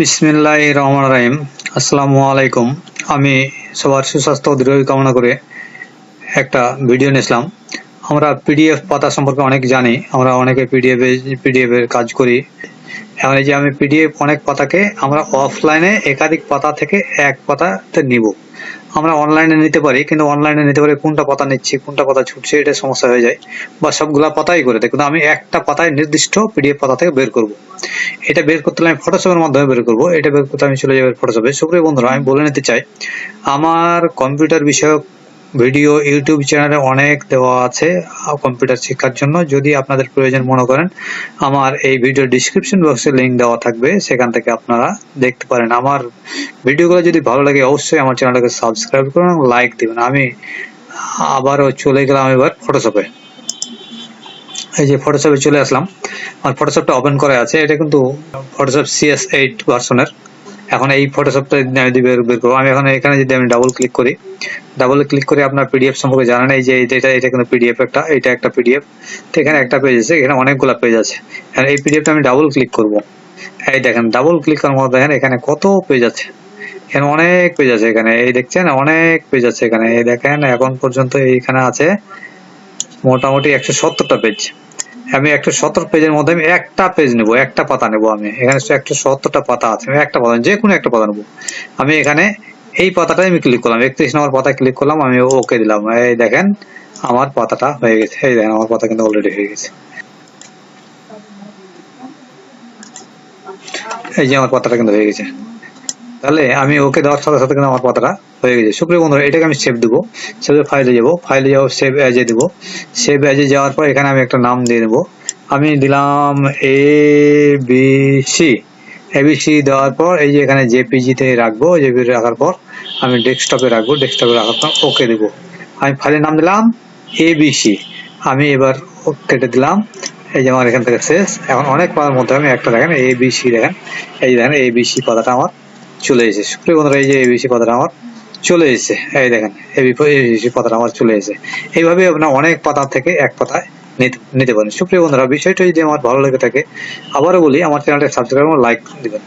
বিসমিল্লাহ রহমান রাহিম। আসসালামু আলাইকুম। আমি সবার সুস্বাস্থ্য দীর্ঘায়ু কামনা করে একটা ভিডিও নিয়েছিলাম। আমরা পিডিএফ পাতা সম্পর্কে অনেক জানি। আমরা অনেকে পিডিএফ পিডিএফ এর কাজ করি। এখন এই যে আমি পিডিএফ অনেক পাতাকে আমরা অফলাইনে একাধিক পাতা থেকে এক পাতাতে নিব। আমরা অনলাইনে নিতে পারি, কিন্তু অনলাইনে নিতে পারি কোনটা পাতা নিচ্ছি, কোনটা পাতা ছুটছে, এটা সমস্যা হয়ে যায়। বা সবগুলা পাতাই করে দেয় কিন্তু আমি একটা পাতায় নির্দিষ্ট পিডিএফ পাতা থেকে বের করব। এটা বের করতে হলে আমি ফটোশপের মাধ্যমে বের করব। এটা বের করতে আমি চলে যাব ফটোশপে সুপ্রিয় বন্ধুরা, আমি বলে নিতে চাই, আমার কম্পিউটার বিষয়ক ভিডিও ইউটিউব চ্যানেলে অনেক দেওয়া আছে কম্পিউটার শিক্ষার জন্য। যদি আপনাদের প্রয়োজন মনে করেন, আমার এই ভিডিও ডিসক্রিপশন বক্সে লিঙ্ক দেওয়া থাকবে। সেখান থেকে আপনারা দেখতে পারেন। আমার ভিডিওগুলো যদি ভালো লাগে, অবশ্যই আমার চ্যানেলটাকে সাবস্ক্রাইব করুন এবং লাইক দিবেন। আমি আবারও চলে গেলাম এবার ফটোশপে এই যে ফটোশপে চলে আসলাম। আর ফটোশপটা ওপেন করা আছে। এটা কিন্তু ফটোশপ সিএস এইট ভার্সনের এখন এই ফটোশপটা যদি আমি বের বের করব, আমি এখন এখানে যদি আমি ডাবল ক্লিক করি ডাবল ক্লিক করে আপনার পিডিএফ সম্পর্কে জানেন, এই যে এটা এটা কিন্তু পিডিএফ একটা, এটা একটা পিডিএফ তো এখানে একটা পেজ আছে, এখানে অনেকগুলো পেজ আছে। এই পিডিএফটা আমি ডাবল ক্লিক করব। এই দেখেন ডাবল ক্লিক করার মধ্যে দেখেন, এখানে কত পেজ আছে। এখানে অনেক পেজ আছে এখানে। এই দেখছেন, অনেক পেজ আছে এখানে। এই দেখেন, এখন পর্যন্ত এইখানে আছে মোটামুটি একশো সত্তরটা পেজ আমি একশো সত্তর পেজের মধ্যে আমি একটা পেজ নেব, একটা পাতা নেব আমি। এখানে একশো সত্তরটা পাতা আছে, আমি একটা পাতা যে কোনো একটা পাতা নেব। আমি এখানে এই পাতাটাই আমি ক্লিক করলাম, একত্রিশ নম্বর পাতা ক্লিক করলাম, আমি ওকে দিলাম। এই দেখেন, আমার পাতাটা হয়ে গেছে। এই দেখেন, আমার পাতা কিন্তু অলরেডি হয়ে গেছে। এই যে আমার পাতাটা কিন্তু হয়ে গেছে। তাহলে আমি ওকে দেওয়ার সাথে সাথে কিন্তু আমার পাতাটা হয়ে গেছে। সুপ্রিয় বন্ধুরা, এটাকে আমি সেভ দেবো। সেভ ফাইলে যাব। ফাইলে যাব সেভ অ্যাজে দেবো। সেভ অ্যাজে যাওয়ার পর এখানে আমি একটা নাম দিয়ে দেবো। আমি দিলাম এ বি সি এবিসি দেওয়ার পর এই যে এখানে জেপিজি তে রাখব জেপিজি রাখার পর আমি ডেস্কটপে রাখব। ডেস্কটপে রাখার পর ওকে দেবো। আমি ফাইলের নাম দিলাম এবিসি আমি এবার কেটে দিলাম। এই যে আমার এখান থেকে শেষ। এখন অনেক পাতার মধ্যে আমি একটা দেখেন এ বি সি দেখেন। এই যে দেখেন এ বি সি পাতাটা আমার চলে এসেছে সুপ্রিয় বন্ধুরা এই যে এ বি সি পাতাটা আমার চলে এসেছে। এই দেখেন এ বি সি পাতাটা আমার চলে এসেছে। এইভাবে আপনার অনেক পাতা থেকে এক পাতায় নিতে পারেন। সুপ্রিয় বন্ধুরা, বিষয়টা যদি আমার ভালো লেগে থাকে, আবারও বলি, আমার চ্যানেলটা সাবস্ক্রাইব এবং লাইক দিবেন।